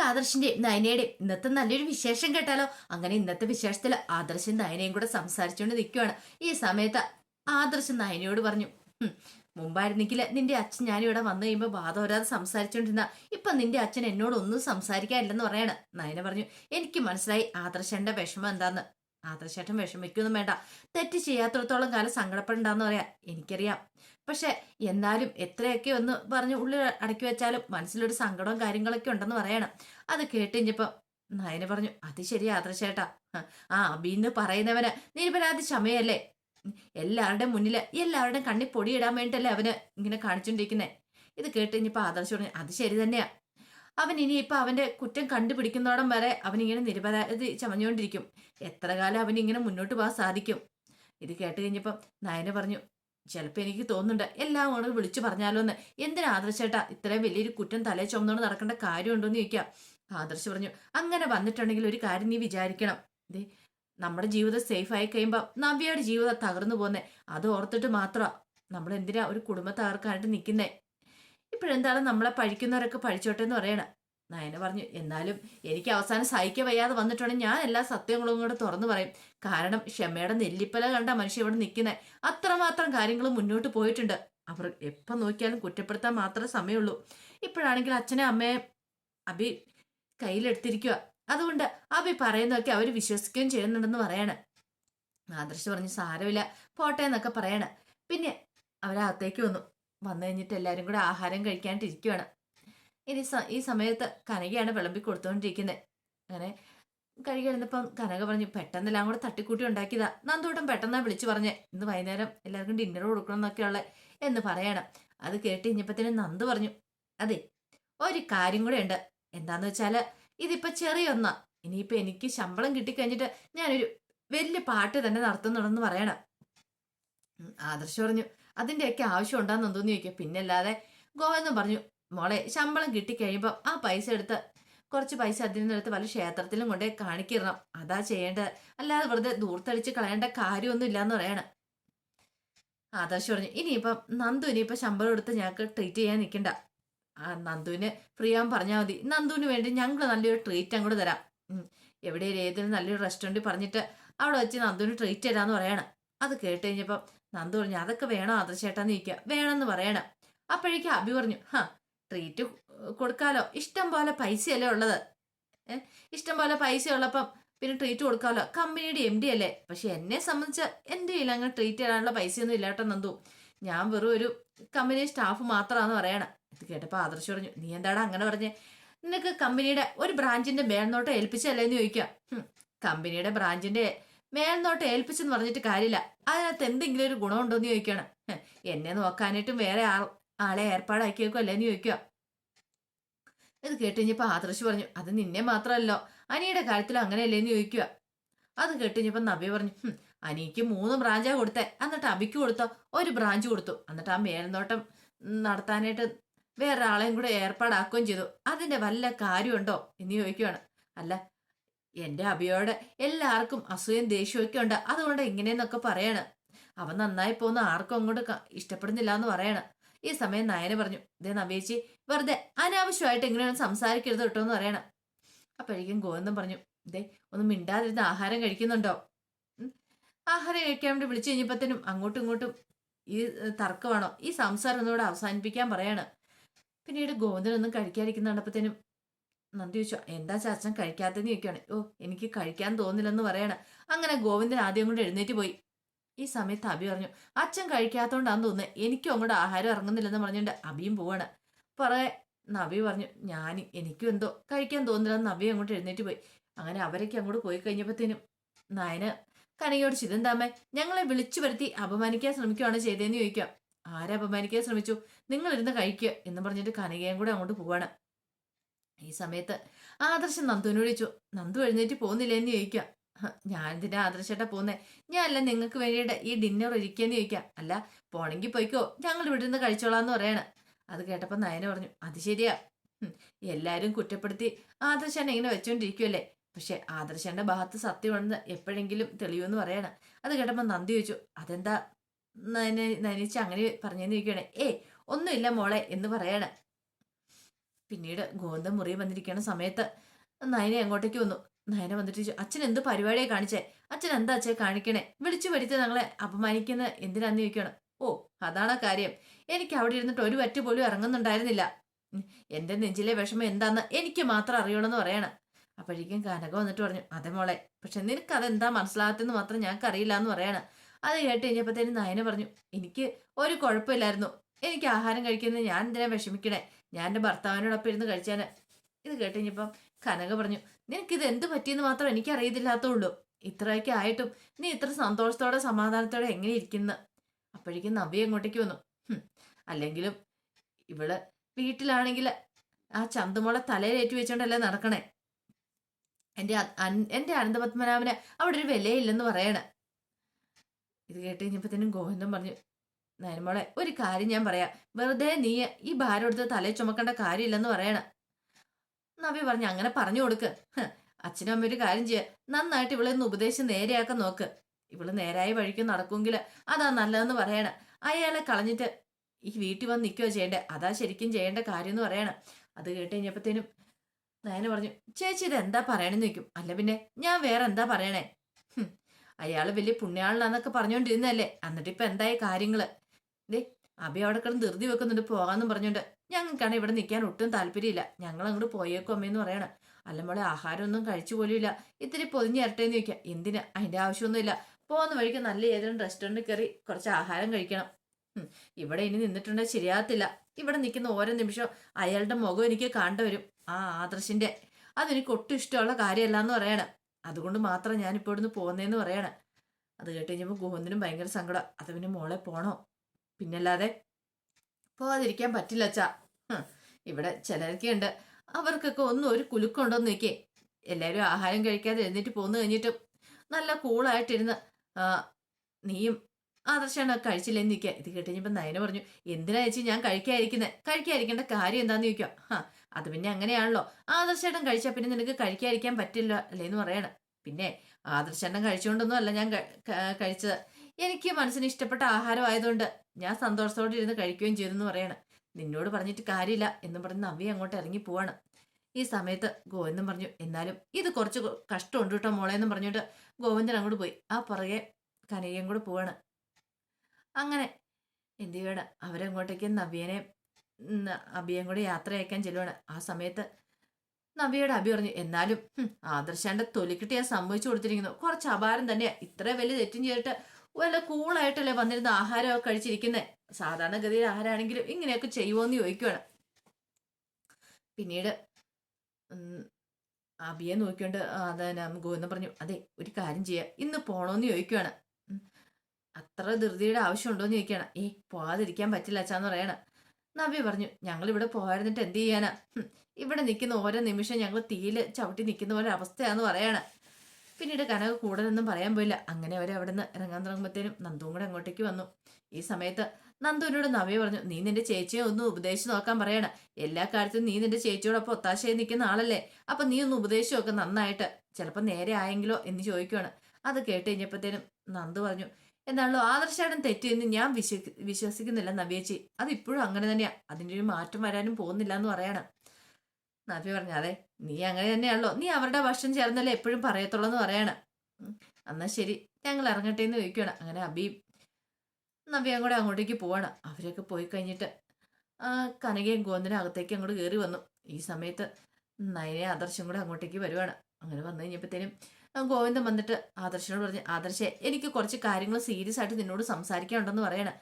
നമുക്ക് ആദർശിന്റെ നയനയുടെ ഇന്നത്തെ നല്ലൊരു വിശേഷം കേട്ടാലോ? അങ്ങനെ ഇന്നത്തെ വിശേഷത്തിൽ ആദർശും നയനയും കൂടെ സംസാരിച്ചുകൊണ്ട് നിൽക്കുവാണ് ഈ സമയത്ത് ആദർശം നയനയോട് പറഞ്ഞു "ഹും, മുമ്പായിരുന്നെങ്കിൽ നിന്റെ അച്ഛൻ ഞാനിവിടെ വന്നു കഴിയുമ്പോൾ വാദം വരാതെ സംസാരിച്ചുകൊണ്ടിരുന്ന ഇപ്പൊ നിന്റെ അച്ഛൻ എന്നോട് ഒന്നും സംസാരിക്കാനില്ലെന്ന് പറയാണ്. നയന പറഞ്ഞു എനിക്ക് മനസ്സിലായി ആദർശന്റെ വിഷമം എന്താന്ന്. ആദർശേട്ടൻ വിഷമിക്കൊന്നും വേണ്ട. തെറ്റ് ചെയ്യാത്തടത്തോളം കാലം സങ്കടപ്പെടണ്ടെന്ന് പറയാം. എനിക്കറിയാം. പക്ഷെ എന്നാലും എത്രയൊക്കെ ഒന്ന് പറഞ്ഞ് ഉള്ളിൽ അടക്കി വെച്ചാലും മനസ്സിലൊരു സങ്കടവും കാര്യങ്ങളൊക്കെ ഉണ്ടെന്ന് പറയണം. അത് കേട്ടിഞ്ഞപ്പോ നയന പറഞ്ഞു അത് ശരി ആദർശേട്ടാ. ആ അബീന്ന് പറയുന്നവന് നിരപരാധി ക്ഷമയല്ലേ എല്ലാവരുടെയും മുന്നിൽ എല്ലാവരുടെയും കണ്ണി പൊടിയിടാൻ വേണ്ടിട്ടല്ലേ അവന് ഇങ്ങനെ കാണിച്ചോണ്ടിരിക്കുന്നേ? ഇത് കേട്ട് ആദർശ് പറഞ്ഞു അത് ശരി തന്നെയാ. അവൻ ഇനിയിപ്പൊ അവന്റെ കുറ്റം കണ്ടുപിടിക്കുന്നോടം വരെ അവൻ ഇങ്ങനെ നിരപരാധി ചമഞ്ഞുകൊണ്ടിരിക്കും എത്ര കാലം ഇങ്ങനെ മുന്നോട്ട് പോകാൻ സാധിക്കും? ഇത് കേട്ട് കഴിഞ്ഞപ്പം നയന പറഞ്ഞു ചിലപ്പോൾ എനിക്ക് തോന്നുന്നുണ്ട് എല്ലാം കൂടെ വിളിച്ചു പറഞ്ഞാലോ എന്ന് എന്തിനാ ആദർശേട്ടാ ഇത്രയും വലിയൊരു കുറ്റം തലേ ചുമന്നുകൊണ്ട് നടക്കേണ്ട കാര്യമുണ്ടോ എന്ന് ചോദിക്കാം. ആദർശ് പറഞ്ഞു അങ്ങനെ വന്നിട്ടുണ്ടെങ്കിൽ ഒരു കാര്യം നീ വിചാരിക്കണം. ദേ നമ്മുടെ ജീവിതം സേഫ് ആയി കഴിയുമ്പോൾ നവ്യയുടെ ജീവിതം തകർന്നു പോകുന്നേ അത് ഓർത്തിട്ട് മാത്രമാ നമ്മൾ എന്തിനാ ഒരു കുടുംബത്തകർക്കായിട്ട് നിൽക്കുന്നേ ഇപ്പോഴെന്താണ് നമ്മളെ പഴിക്കുന്നവരൊക്കെ പഴിച്ചോട്ടെ എന്ന് പറയണം? നയന പറഞ്ഞു എന്നാലും എനിക്ക് അവസാനം സഹിക്കാൻ വയ്യാതെ വന്നിട്ടുണ്ടെങ്കിൽ ഞാൻ എല്ലാ സത്യങ്ങളും കൂടെ തുറന്നു പറയും. കാരണം ക്ഷമയുടെ നെല്ലിപ്പല കണ്ട മനുഷ്യ ഇവിടെ നിൽക്കുന്നത് അത്രമാത്രം കാര്യങ്ങൾ മുന്നോട്ട് പോയിട്ടുണ്ട്. അവർ എപ്പം നോക്കിയാലും കുറ്റപ്പെടുത്താൻ മാത്രമേ സമയമുള്ളൂ. ഇപ്പോഴാണെങ്കിൽ അച്ഛനെ അമ്മയെ അഭി കയ്യിലെടുത്തിരിക്കുക അതുകൊണ്ട് അഭി പറയുന്നതൊക്കെ അവർ വിശ്വസിക്കുകയും ചെയ്യുന്നുണ്ടെന്ന് പറയാണ്. ആദർശ് പറഞ്ഞു സാരമില്ല പോട്ടെ എന്നൊക്കെ പറയാണ്. പിന്നെ അവരകത്തേക്ക് വന്നു. വന്നു കഴിഞ്ഞിട്ട് എല്ലാവരും കൂടെ ആഹാരം കഴിക്കാണ്ടിരിക്കുകയാണ് ഇനി ഈ സമയത്ത് കനകയാണ് വിളമ്പി കൊടുത്തുകൊണ്ടിരിക്കുന്നത് അങ്ങനെ കഴുകി കഴിഞ്ഞപ്പം കനക പറഞ്ഞു പെട്ടെന്നെല്ലാം കൂടെ തട്ടിക്കൂട്ടി ഉണ്ടാക്കിയതാ. നന്ദൂട്ടം പെട്ടെന്നാ വിളിച്ചു പറഞ്ഞേ. ഇന്ന് വൈകുന്നേരം എല്ലാവർക്കും ഡിന്നർ കൊടുക്കണം എന്നൊക്കെയുള്ള എന്ന് പറയണം. അത് കേട്ട് കഴിഞ്ഞപ്പത്തേനും നന്ദു പറഞ്ഞു അതെ ഒരു കാര്യം കൂടെ ഉണ്ട്. എന്താന്ന് വെച്ചാൽ ഇതിപ്പോ ചെറിയൊന്നാ. ഇനിയിപ്പോ എനിക്ക് ശമ്പളം കിട്ടിക്കഴിഞ്ഞിട്ട് ഞാനൊരു വലിയ പാട്ട് തന്നെ നടത്തുന്നുണ്ടെന്ന് പറയണം. ആദർശ് പറഞ്ഞു അതിന്റെയൊക്കെ ആവശ്യം ഉണ്ടാന്ന് എന്തോന്ന് ചോദിക്കുക പിന്നല്ലാതെ ഗോവെന്നും പറഞ്ഞു മോളെ ശമ്പളം കിട്ടിക്കഴിയുമ്പോൾ ആ പൈസ എടുത്ത് കുറച്ച് പൈസ അതിൽ നിന്നെടുത്ത് വല്ല ക്ഷേത്രത്തിലും കൊണ്ടേ കാണിക്കണം അതാ ചെയ്യേണ്ടത്. അല്ലാതെ വെറുതെ ദൂർത്തടിച്ച് കളയേണ്ട കാര്യമൊന്നും ഇല്ലാന്ന് പറയണം. ആദർശ് പറഞ്ഞു ഇനിയിപ്പം നന്ദു ഇനിയിപ്പം ശമ്പളം എടുത്ത് ഞങ്ങൾക്ക് ട്രീറ്റ് ചെയ്യാൻ നിൽക്കണ്ട. ആ നന്ദുവിന് ഫ്രീ ആവാൻ പറഞ്ഞാൽ മതി. നന്ദുവിന് വേണ്ടി ഞങ്ങൾ നല്ലൊരു ട്രീറ്റ് അങ്ങോട്ട് തരാം. എവിടെ ഏതെങ്കിലും നല്ലൊരു റെസ്റ്റോറന്റ് പറഞ്ഞിട്ട് അവിടെ വെച്ച് നന്ദുവിന് ട്രീറ്റ് തരാമെന്ന് പറയണം. അത് കേട്ട് കഴിഞ്ഞപ്പം നന്ദു പറഞ്ഞു അതൊക്കെ വേണോ ആദർശേട്ടാന്ന് ചോദിക്കുക വേണമെന്ന് പറയണം. അപ്പോഴേക്കും അഭി പറഞ്ഞു ഹാ ട്രീറ്റ് കൊടുക്കാലോ. ഇഷ്ടം പോലെ പൈസയല്ലേ ഉള്ളത്. ഇഷ്ടം പോലെ പൈസ ഉള്ളപ്പം പിന്നെ ട്രീറ്റ് കൊടുക്കാമല്ലോ കമ്പനിയുടെ എം ഡി അല്ലേ? പക്ഷെ എന്നെ സംബന്ധിച്ച് എന്റെ കയ്യിൽ അങ്ങനെ ട്രീറ്റ് ചെയ്യാനുള്ള പൈസയൊന്നും ഇല്ലാട്ടോ നന്ദു. ഞാൻ വെറും ഒരു കമ്പനി സ്റ്റാഫ് മാത്രമാണെന്ന് പറയണം. ഇത് കേട്ടപ്പോൾ ആദർശ് പറഞ്ഞു നീ എന്താടാ അങ്ങനെ പറഞ്ഞേ? നിനക്ക് കമ്പനിയുടെ ഒരു ബ്രാഞ്ചിന്റെ മേൽനോട്ടം ഏൽപ്പിച്ചല്ലേ എന്ന് ചോദിക്കാം. കമ്പനിയുടെ ബ്രാഞ്ചിന്റെ മേൽനോട്ടം ഏൽപ്പിച്ചെന്ന് പറഞ്ഞിട്ട് കാര്യമില്ല. അതിനകത്ത് എന്തെങ്കിലും ഒരു ഗുണമുണ്ടോ എന്ന് ചോദിക്കണം എന്നെ നോക്കാനായിട്ടും വേറെ ആൾ ആളെ ഏർപ്പാടാക്കിയേക്കല്ലേ എന്ന് ചോദിക്കുക ഇത് കേട്ട് കഴിഞ്ഞപ്പോ ആദർശ് പറഞ്ഞു അത് നിന്നെ മാത്രമല്ലോ അനിയുടെ കാര്യത്തിലും അങ്ങനെയല്ലേ എന്ന് ചോദിക്കുക അത് കേട്ട് കഴിഞ്ഞപ്പോ നബി പറഞ്ഞു അനിക്ക് മൂന്ന് ബ്രാഞ്ചാണ് കൊടുത്തേ. എന്നിട്ട് അബിക്ക് കൊടുത്തോ? ഒരു ബ്രാഞ്ച് കൊടുത്തു. എന്നിട്ട് ആ മേൽനോട്ടം നടത്താനായിട്ട് വേറൊരാളെയും കൂടെ ഏർപ്പാടാക്കുകയും ചെയ്തു. അതിന്റെ വല്ല കാര്യമുണ്ടോ? എന്ന് ചോദിക്കുവാണ്. അല്ല എന്റെ അബിയോട് എല്ലാവർക്കും അസൂയം ദേഷ്യമൊക്കെ ഉണ്ട്. അതുകൊണ്ട് ഇങ്ങനെയെന്നൊക്കെ പറയാണ്. അവൻ നന്നായി പോകുന്ന ആർക്കും അങ്ങോട്ട് ഇഷ്ടപ്പെടുന്നില്ല എന്ന് പറയണം. ഈ സമയം നയന പറഞ്ഞു ഇതേ നവേച്ചി വെറുതെ അനാവശ്യമായിട്ട് എങ്ങനെയാണ് സംസാരിക്കരുത് കേട്ടോ എന്ന് പറയണം. അപ്പോഴേക്കും ഗോവിന്ദൻ പറഞ്ഞു ഇതേ ഒന്ന് മിണ്ടാതിരുന്ന് ആഹാരം കഴിക്കുന്നുണ്ടോ. ആഹാരം കഴിക്കാൻ വേണ്ടി വിളിച്ചു കഴിഞ്ഞപ്പത്തേനും അങ്ങോട്ടും ഇങ്ങോട്ടും ഈ തർക്കമാണോ? ഈ സംസാരം ഒന്നുകൂടെ അവസാനിപ്പിക്കാൻ പറയാണ്. പിന്നീട് ഗോവിന്ദനൊന്നും കഴിക്കാതിരിക്കുന്ന കണ്ടപ്പത്തേനും നന്ദി ചോദിച്ചു എന്താ ചാച്ചൻ കഴിക്കാത്തതെന്ന് ചോദിക്കുകയാണ്? ഓ എനിക്ക് കഴിക്കാൻ തോന്നില്ലെന്ന് പറയാണ്. അങ്ങനെ ഗോവിന്ദൻ ആദ്യം കൊണ്ട് എഴുന്നേറ്റ് പോയി. ഈ സമയത്ത് അബി പറഞ്ഞു അച്ഛൻ കഴിക്കാത്തോണ്ടാന്ന് തോന്നുന്നത് എനിക്കും അങ്ങോട്ട് ആഹാരം ഇറങ്ങുന്നില്ലെന്ന് പറഞ്ഞിട്ട് അബിയും പോവാണ്. പറയെ നബി പറഞ്ഞു ഞാൻ എനിക്കും എന്തോ കഴിക്കാൻ തോന്നില്ലെന്ന് നബി അങ്ങോട്ട് എഴുന്നേറ്റ് പോയി. അങ്ങനെ അവരൊക്കെ അങ്ങോട്ട് പോയി കഴിഞ്ഞപ്പോഴത്തേനും നായന കനകയോട് ചിതെന്താമ്മേ ഞങ്ങളെ വിളിച്ചു വരുത്തി അപമാനിക്കാൻ ശ്രമിക്കുകയാണ് ചെയ്തതെന്ന് ചോദിക്കാം ആരെ അപമാനിക്കാൻ ശ്രമിച്ചു? നിങ്ങൾ ഇരുന്ന് കഴിക്കുക എന്ന് പറഞ്ഞിട്ട് കനകയും കൂടെ അങ്ങോട്ട് പോവാണ്. ഈ സമയത്ത് ആദർശം നന്ദുവിനോട് ചോദിച്ചു നന്ദു എഴുന്നേറ്റ് പോകുന്നില്ലേ എന്ന് ചോദിക്കാം "ഹ, ഞാൻ ഇതിന്റെ ആദർശേട്ടാ ഞാൻ അല്ല നിങ്ങൾക്ക് വേണ്ടിയിട്ട് ഈ ഡിന്നർ ഒരുക്കിയെന്ന് ചോദിക്കാം. അല്ല പോണെങ്കിൽ പോയിക്കോ. ഞങ്ങൾ ഇവിടെ നിന്ന് കഴിച്ചോളാന്ന് പറയണ. അത് കേട്ടപ്പോ നയന പറഞ്ഞു അത് ശരിയാ. എല്ലാരും കുറ്റപ്പെടുത്തി ആദർശൻ ഇങ്ങനെ വെച്ചോണ്ടിരിക്കുമല്ലേ പക്ഷെ ആദർശന്റെ ഭാഗത്ത് സത്യമുണ്ടെന്ന് എപ്പോഴെങ്കിലും തെളിയുമെന്ന് പറയണ. അത് കേട്ടപ്പോ നന്ദി ചോദിച്ചു അതെന്താ നയനിച്ച് അങ്ങനെ പറഞ്ഞെന്ന് ചോദിക്കണേ ഏ ഒന്നുമില്ല മോളെ എന്ന് പറയണ. പിന്നീട് ഗോവിന്ദൻ മുറി വന്നിരിക്കുന്ന സമയത്ത് നയനെ അങ്ങോട്ടേക്ക് വന്നു. നയന വന്നിട്ട് അച്ഛൻ എന്ത് പരിപാടിയെ കാണിച്ചേ? അച്ഛൻ എന്താ അച്ഛൻ കാണിക്കണേ? വിളിച്ചു വരുത്തി ഞങ്ങളെ അപമാനിക്കുന്ന എന്തിനാന്ന് ചോദിക്കണം ഓ അതാണ് കാര്യം. എനിക്ക് അവിടെ ഇരുന്നിട്ട് ഒരു വറ്റ് പോലും ഇറങ്ങുന്നുണ്ടായിരുന്നില്ല. എന്റെ നെഞ്ചിലെ വിഷമം എന്താന്ന് എനിക്ക് മാത്രം അറിയണമെന്ന് പറയണം. അപ്പോഴേക്കും കനക വന്നിട്ട് പറഞ്ഞു അതെ മോളെ പക്ഷെ നിനക്ക് അതെന്താ മനസ്സിലാകത്തെന്ന് മാത്രം ഞങ്ങൾക്ക് അറിയില്ല എന്ന് പറയണം. അത് കേട്ട് കഴിഞ്ഞപ്പോഴത്തേനും നയന പറഞ്ഞു എനിക്ക് ഒരു കുഴപ്പമില്ലായിരുന്നു. എനിക്ക് ആഹാരം കഴിക്കുന്നത് ഞാൻ എന്തിനാ വിഷമിക്കണേ? ഞാൻ എന്റെ ഭർത്താവിനോടൊപ്പം ഇരുന്ന് കഴിച്ചാൽ ഇത് കേട്ട് കഴിഞ്ഞപ്പം കനക പറഞ്ഞു നിനക്കിത് എന്ത് പറ്റിയെന്ന് മാത്രം എനിക്ക് അറിയത്തില്ലാത്തുള്ളൂ ഇത്രയൊക്കെ ആയിട്ടും നീ ഇത്ര സന്തോഷത്തോടെ സമാധാനത്തോടെ എങ്ങനെ ഇരിക്കുന്നു? അപ്പോഴേക്കും നവ്യ അങ്ങോട്ടേക്ക് വന്നു അല്ലെങ്കിലും ഇവൾ വീട്ടിലാണെങ്കിൽ ആ ചന്തുമോളെ തലയിലേറ്റി വെച്ചോണ്ടല്ലേ നടക്കണേ? എന്റെ എന്റെ അനന്തപത്മനാഭന് അവിടെ ഒരു വിലയില്ലെന്ന് പറയണേ. ഇത് കേട്ട് കഴിഞ്ഞപ്പോഴത്തേനും ഗോവിന്ദൻ പറഞ്ഞു നയനമോളെ ഒരു കാര്യം ഞാൻ പറയാം. വെറുതെ നീ ഈ ഭാരം എടുത്ത് തലയിൽ ചുമക്കേണ്ട കാര്യമില്ലെന്ന് പറയണ. നവ്യ പറഞ്ഞു അങ്ങനെ പറഞ്ഞു കൊടുക്ക്. അച്ഛനും അമ്മ ഒരു കാര്യം ചെയ്യ. നന്നായിട്ട് ഇവളെ ഒന്ന് ഉപദേശം നേരെയാക്കാൻ നോക്ക്. ഇവൾ നേരായ വഴിക്ക് നടക്കുമെങ്കിൽ അതാ നല്ലതെന്ന് പറയണ. അയാളെ കളഞ്ഞിട്ട് ഈ വീട്ടിൽ വന്ന് നിൽക്കുകയോ ചെയ്യണ്ടേ? അതാ ശരിക്കും ചെയ്യേണ്ട കാര്യം എന്ന് പറയണം. അത് കേട്ട് കഴിഞ്ഞപ്പോഴത്തേനും നയന പറഞ്ഞു ചേച്ചി ഇത് എന്താ പറയണെന്ന് നിൽക്കും അല്ല പിന്നെ ഞാൻ വേറെ എന്താ പറയണേ? അയാൾ വലിയ പുണ്യാളാന്നൊക്കെ പറഞ്ഞുകൊണ്ടിരുന്നല്ലേ എന്നിട്ട് ഇപ്പൊ എന്തായി കാര്യങ്ങൾ? ദേ അഭി അവിടെ കിടന്ന് ധൃതി വെക്കുന്നുണ്ട്. പോകാന്നും പറഞ്ഞോണ്ട് ഞങ്ങൾക്കാണ് ഇവിടെ നിൽക്കാൻ ഒട്ടും താല്പര്യമില്ല. ഞങ്ങൾ അങ്ങോട്ട് പോയേക്കും അമ്മയെന്ന് പറയണ. അല്ല മോളെ ആഹാരമൊന്നും കഴിച്ചു പോലുമില്ല. ഇത്തിരി പൊതിഞ്ഞിരട്ടേന്ന് ചോദിക്കാം. എന്തിനാ? അതിന്റെ ആവശ്യമൊന്നുമില്ല. പോകുന്ന വഴിക്ക് നല്ല ഏതെങ്കിലും റെസ്റ്റോറന്റിൽ കയറി കുറച്ച് ആഹാരം കഴിക്കണം. ഇവിടെ ഇനി നിന്നിട്ടുണ്ടെങ്കിൽ ശരിയാകത്തില്ല. ഇവിടെ നിൽക്കുന്ന ഓരോ നിമിഷം അയാളുടെ മുഖം എനിക്ക് കണ്ടുവരും ആ ആദർശിന്റെ. അതെനിക്ക് ഒട്ടും ഇഷ്ടമുള്ള കാര്യമല്ല എന്ന് പറയണം. അതുകൊണ്ട് മാത്രം ഞാനിപ്പോൾ ഇവിടുന്ന് പോകുന്നതെന്ന് പറയണം. അത് കേട്ട് കഴിഞ്ഞപ്പോൾ ഗോവിന്ദനും ഭയങ്കര സങ്കടം. അത് പിന്നെ മോളെ പോണോ? പിന്നല്ലാതെ പോകാതിരിക്കാൻ പറ്റില്ല അച്ഛാ. ഇവിടെ ചിലരൊക്കെ ഉണ്ട്. അവർക്കൊക്കെ ഒന്നും ഒരു കുലുക്കുണ്ടോന്ന് നോക്കിയേ. എല്ലാവരും ആഹാരം കഴിക്കാതെ എഴുന്നേറ്റ് പോന്നു കഴിഞ്ഞിട്ടും നല്ല കൂളായിട്ടിരുന്ന് നീയും ആദർശാണ് കഴിച്ചില്ലെന്ന് നിൽക്കുക ഇത് കേട്ടുകഴിഞ്ഞപ്പോൾ നയന പറഞ്ഞു എന്തിനാ ചേച്ചി ഞാൻ കഴിക്കാതിരിക്കുന്നത് കഴിക്കാതിരിക്കേണ്ട കാര്യം എന്താന്ന് ചോദിക്കുക ആ അത് പിന്നെ അങ്ങനെയാണല്ലോ. ആദർശേട്ടൻ കഴിച്ചാൽ പിന്നെ നിനക്ക് കഴിക്കാതിരിക്കാൻ പറ്റില്ല അല്ലേന്ന് പറയണം. പിന്നെ ആദർശേട്ടൻ കഴിച്ചുകൊണ്ടൊന്നും അല്ല ഞാൻ കഴിച്ചത്. എനിക്ക് മനസ്സിന് ഇഷ്ടപ്പെട്ട ആഹാരം ആയതുകൊണ്ട് ഞാൻ സന്തോഷത്തോടെ ഇരുന്ന് കഴിക്കുകയും ചെയ്തെന്ന് പറയണം. നിന്നോട് പറഞ്ഞിട്ട് കാര്യമില്ല എന്ന് പറഞ്ഞ് നവ്യ അങ്ങോട്ട് ഇറങ്ങി പോവാണ്. ഈ സമയത്ത് ഗോവിന്ദൻ പറഞ്ഞു എന്നാലും ഇത് കുറച്ച് കഷ്ടമുണ്ട് കേട്ടോ മോളെ എന്ന് പറഞ്ഞിട്ട് ഗോവിന്ദൻ അങ്ങോട്ട് പോയി. ആ പുറകെ കനകയും കൂടെ പോവാണ്. അങ്ങനെ എന്ത് ചെയ്യണം? അവരങ്ങോട്ടേക്ക് നവ്യനെ ഉം, കൂടെ യാത്ര അയക്കാൻ ചെല്ലുവാണ്. ആ സമയത്ത് നവ്യയുടെ അഭി പറഞ്ഞു എന്നാലും ആദർശാന്റെ തൊലിക്കിട്ട് ഞാൻ സമ്മതിച്ചു കൊടുത്തിരിക്കുന്നു. കുറച്ച് അപാരം തന്നെയാ. ഇത്ര വലിയ തെറ്റും ചെയ്തിട്ട് വല്ല കൂളായിട്ടല്ലേ വന്നിരുന്ന ആഹാരമൊക്കെ കഴിച്ചിരിക്കുന്നത് സാധാരണഗതിയിൽ ആഹാരമാണെങ്കിലും ഇങ്ങനെയൊക്കെ ചെയ്യുമോന്ന് ചോദിക്കുവാണ്. പിന്നീട് അബിയെ നോക്കിക്കൊണ്ട് അതന്നെ ഗോവിന്ദൻ പറഞ്ഞു അതെ ഒരു കാര്യം ചെയ്യാം. ഇന്ന് പോണോന്ന് ചോദിക്കുവാണ്. അത്ര ധൃതിയുടെ ആവശ്യമുണ്ടോന്ന് ചോദിക്കുകയാണ്. ഏ പോകാതിരിക്കാൻ പറ്റില്ല അച്ഛാന്ന് പറയണ. നബി പറഞ്ഞു ഞങ്ങൾ ഇവിടെ പോയിരുന്നിട്ട് എന്ത് ചെയ്യാനാ? ഇവിടെ നിൽക്കുന്ന ഓരോ നിമിഷം ഞങ്ങൾ തീയിൽ ചവിട്ടി നിൽക്കുന്ന പോലെ അവസ്ഥയാന്ന് പറയാണ്. പിന്നീട് കനക കൂടുതലൊന്നും പറയാൻ പോയില്ല. അങ്ങനെ അവർ അവിടെ നിന്ന് ഇറങ്ങാൻ തുടങ്ങുമ്പോഴത്തേനും നന്ദുവും കൂടെ അങ്ങോട്ടേക്ക് വന്നു. ഈ സമയത്ത് നന്ദുവിനോട് നവ്യ പറഞ്ഞു നീ നിന്റെ ചേച്ചിയെ ഒന്ന് ഉപദേശിച്ച് നോക്കാൻ പറയണ. എല്ലാ കാര്യത്തിലും നീ നിന്റെ ചേച്ചിയോടൊപ്പം ഒത്താശയായി നിൽക്കുന്ന ആളല്ലേ. അപ്പൊ നീ ഒന്ന് ഉപദേശിച്ച് നന്നായിട്ട്. ചിലപ്പോൾ നേരെ ആയെങ്കിലോ എന്ന് ചോദിക്കുവാണ്. അത് കേട്ട് കഴിഞ്ഞപ്പോഴത്തേനും നന്ദു പറഞ്ഞു എന്നാണല്ലോ ആദർശാടൻ തെറ്റിയെന്ന് ഞാൻ വിശ്വ വിശ്വസിക്കുന്നില്ല നവ്യേച്ചി. അത് ഇപ്പോഴും അങ്ങനെ തന്നെയാ. അതിന്റെ ഒരു മാറ്റം വരാനും പോകുന്നില്ല എന്ന് പറയണം. നവ്യ പറഞ്ഞു അതെ നീ അങ്ങനെ തന്നെയാണല്ലോ. നീ അവരുടെ ഭക്ഷണം ചേർന്നല്ലേ എപ്പോഴും പറയത്തുള്ളൂ എന്ന് പറയണം. എന്നാൽ എന്നാ ശരി ഞങ്ങൾ ഇറങ്ങട്ടെ എന്ന് ചോദിക്കുകയാണ് അങ്ങനെ അബിയും നബിയും കൂടെ അങ്ങോട്ടേക്ക് പോവാണ്. അവരൊക്കെ പോയി കഴിഞ്ഞിട്ട് കനകയും ഗോന്തിനും അകത്തേക്ക് അങ്ങോട്ട് കയറി വന്നു. ഈ സമയത്ത് നയനെ ആദർശം കൂടെ അങ്ങോട്ടേക്ക് വരുവാണ്. അങ്ങനെ വന്നു കഴിഞ്ഞപ്പോഴത്തേനും ഗോവിന്ദൻ വന്നിട്ട് ആദർശനോട് പറഞ്ഞു ആദർശെ എനിക്ക് കുറച്ച് കാര്യങ്ങൾ സീരിയസ് ആയിട്ട് നിന്നോട് സംസാരിക്കാനുണ്ടെന്ന് പറയണം.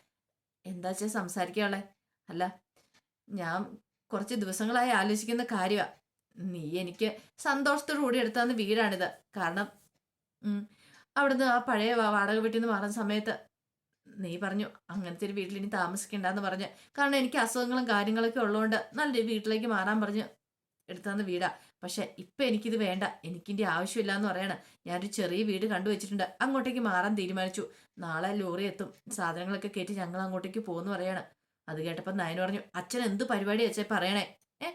എന്താ വെച്ചാൽ സംസാരിക്കാനുള്ളത് അല്ല ഞാൻ കുറച്ച് ദിവസങ്ങളായി ആലോചിക്കുന്ന കാര്യമാണ് നീ എനിക്ക് സന്തോഷത്തോടു കൂടി എടുത്താന്ന് വീടാണിത്. കാരണം അവിടുന്ന് ആ പഴയ വാടക വീട്ടിൽ നിന്ന് മാറുന്ന സമയത്ത് നീ പറഞ്ഞു അങ്ങനത്തെ ഒരു വീട്ടിൽ ഇനി താമസിക്കണ്ടെന്ന് പറഞ്ഞ്. കാരണം എനിക്ക് അസുഖങ്ങളും കാര്യങ്ങളൊക്കെ ഉള്ളതുകൊണ്ട് നല്ലൊരു വീട്ടിലേക്ക് മാറാൻ പറഞ്ഞ് എടുത്താന്ന് വീടാ. പക്ഷെ ഇപ്പൊ എനിക്കിത് വേണ്ട. എനിക്കിന്റെ ആവശ്യമില്ല എന്ന് പറയണ. ഞാനൊരു ചെറിയ വീട് കണ്ടു വെച്ചിട്ടുണ്ട്. അങ്ങോട്ടേക്ക് മാറാൻ തീരുമാനിച്ചു. നാളെ ലോറി എത്തും. സാധനങ്ങളൊക്കെ കയറ്റി ഞങ്ങൾ അങ്ങോട്ടേക്ക് പോകുന്നു പറയാണ്. അത് കേട്ടപ്പോൾ നയൻ പറഞ്ഞു അച്ഛൻ എന്ത് പരിപാടി അച്ഛൻ പറയണേ? ഏ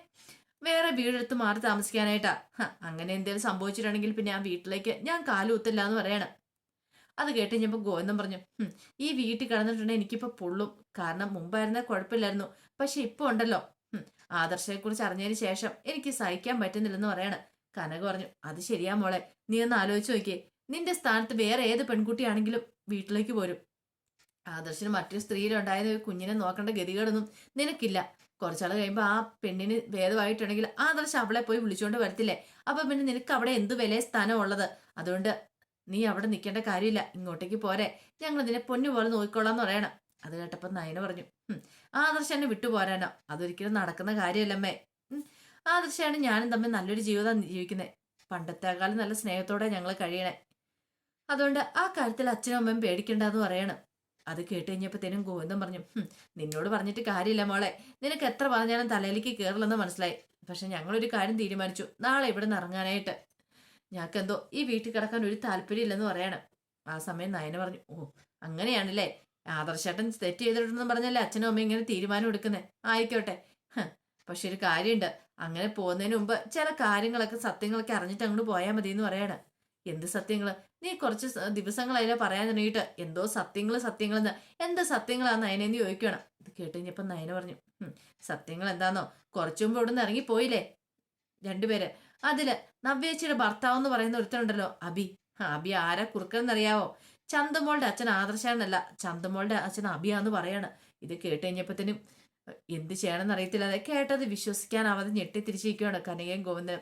വേറെ വീടെടുത്ത് മാറി താമസിക്കാനായിട്ടാ. അങ്ങനെ എന്തെങ്കിലും സംഭവിച്ചിട്ടുണ്ടെങ്കിൽ പിന്നെ ആ വീട്ടിലേക്ക് ഞാൻ കാലുകുത്തില്ല എന്ന് പറയണം. അത് കേട്ട് കഴിഞ്ഞപ്പോൾ ഗോവിന്ദൻ പറഞ്ഞു "ഹും, ഈ വീട്ടിൽ കിടന്നിട്ടുണ്ടെങ്കിൽ എനിക്കിപ്പോൾ പൊള്ളും. കാരണം മുമ്പായിരുന്ന കുഴപ്പമില്ലായിരുന്നു. പക്ഷെ ഇപ്പോൾ ഉണ്ടല്ലോ. ആദർശയെക്കുറിച്ച് അറിഞ്ഞതിന് ശേഷം എനിക്ക് സഹിക്കാൻ പറ്റുന്നില്ലെന്ന് പറയാണ്. കനക പറഞ്ഞു അത് ശരിയാ മോളെ. നീ ഒന്ന് ആലോചിച്ച് നോക്കിയേ. നിന്റെ സ്ഥാനത്ത് വേറെ ഏത് പെൺകുട്ടിയാണെങ്കിലും വീട്ടിലേക്ക് പോരും. ആദർശന് മറ്റൊരു സ്ത്രീയിലുണ്ടായത് കുഞ്ഞിനെ നോക്കേണ്ട ഗതികേടൊന്നും നിനക്കില്ല. കുറച്ചാൾ കഴിയുമ്പോൾ ആ പെണ്ണിന് ഭേദമായിട്ടുണ്ടെങ്കിൽ ആദർശ് അവളെ പോയി വിളിച്ചുകൊണ്ട് വരത്തില്ലേ? അപ്പൊ പിന്നെ നിനക്ക് അവിടെ എന്ത് വില സ്ഥാനമുള്ളത് അതുകൊണ്ട് നീ അവിടെ നിൽക്കേണ്ട കാര്യമില്ല. ഇങ്ങോട്ടേക്ക് പോരെ. ഞങ്ങൾ നിന്നെ പൊന്നു പോലെ നോക്കിക്കൊള്ളാന്ന് പറയണം. അത് കേട്ടപ്പോൾ നയന പറഞ്ഞു ആദർശനെ ആദർശ് എന്നെ വിട്ടുപോരാനോ അതൊരിക്കലും നടക്കുന്ന കാര്യമല്ലമ്മേ. ആദർശയാണ് ഞാനും തമ്മിൽ നല്ലൊരു ജീവിതം ജീവിക്കുന്നത് പണ്ടത്തെക്കാളും നല്ല സ്നേഹത്തോടെ ഞങ്ങൾ കഴിയണേ. അതുകൊണ്ട് ആ കാര്യത്തിൽ അച്ഛനും അമ്മയും പേടിക്കണ്ടെന്ന് പറയണം. അത് കേട്ട് കഴിഞ്ഞപ്പോഴത്തേനും ഗോവിന്ദൻ പറഞ്ഞു നിന്നോട് പറഞ്ഞിട്ട് കാര്യമില്ല മോളെ. നിനക്ക് എത്ര പറഞ്ഞാലും തലയിലേക്ക് കയറില്ലെന്ന് മനസ്സിലായി. പക്ഷെ ഞങ്ങളൊരു കാര്യം തീരുമാനിച്ചു. നാളെ ഇവിടെ നിന്ന് ഇറങ്ങാനായിട്ട്. ഞങ്ങൾക്കെന്തോ ഈ വീട്ടിൽ കിടക്കാൻ ഒരു താല്പര്യം ഇല്ലെന്ന് പറയണം. ആ സമയം നയന പറഞ്ഞു ഓ അങ്ങനെയാണല്ലേ. ആദർശേട്ടൻ തെറ്റ് ചെയ്തിട്ടുണ്ടെന്ന് പറഞ്ഞല്ലേ അച്ഛനും അമ്മയും ഇങ്ങനെ തീരുമാനം എടുക്കുന്നത് ആയിക്കോട്ടെ. പക്ഷെ ഒരു കാര്യമുണ്ട്. അങ്ങനെ പോകുന്നതിന് മുമ്പ് ചില കാര്യങ്ങളൊക്കെ സത്യങ്ങളൊക്കെ അറിഞ്ഞിട്ട് അങ്ങോട്ട് പോയാൽ മതി എന്ന് പറയണം. എന്ത് സത്യങ്ങൾ? നീ കുറച്ച് ദിവസങ്ങൾ അതിനെ പറയാൻ തുടങ്ങിയിട്ട് എന്തോ സത്യങ്ങൾ സത്യങ്ങളെന്ന്. എന്ത് സത്യങ്ങളാന്ന് നയനെന്ന് ചോദിക്കണം ഇത് കേട്ട് കഴിഞ്ഞപ്പോൾ നയന പറഞ്ഞു സത്യങ്ങൾ എന്താന്നോ? കുറച്ചു മുമ്പ് ഇവിടുന്ന് ഇറങ്ങിപ്പോയില്ലേ രണ്ടുപേര് അതിൽ നവ്യേച്ചിയുടെ ഭർത്താവ് എന്ന് പറയുന്ന ഒരുത്തനുണ്ടല്ലോ അബി. അബി ആരാ കുറുക്കെന്നറിയാവോ ചന്തമോളുടെ അച്ഛൻ ആദർശാനല്ല ചന്തമോളുടെ അച്ഛൻ അബിയാന്ന് പറയാണ്. ഇത് കേട്ട് കഴിഞ്ഞപ്പോഴത്തേനും എന്ത് ചെയ്യണമെന്ന് അറിയത്തില്ല അതെ കേട്ടത് വിശ്വസിക്കാനാവാതെ ഞെട്ടി തിരിച്ചിരിക്കുകയാണ് കനകയും ഗോവിന്ദനും.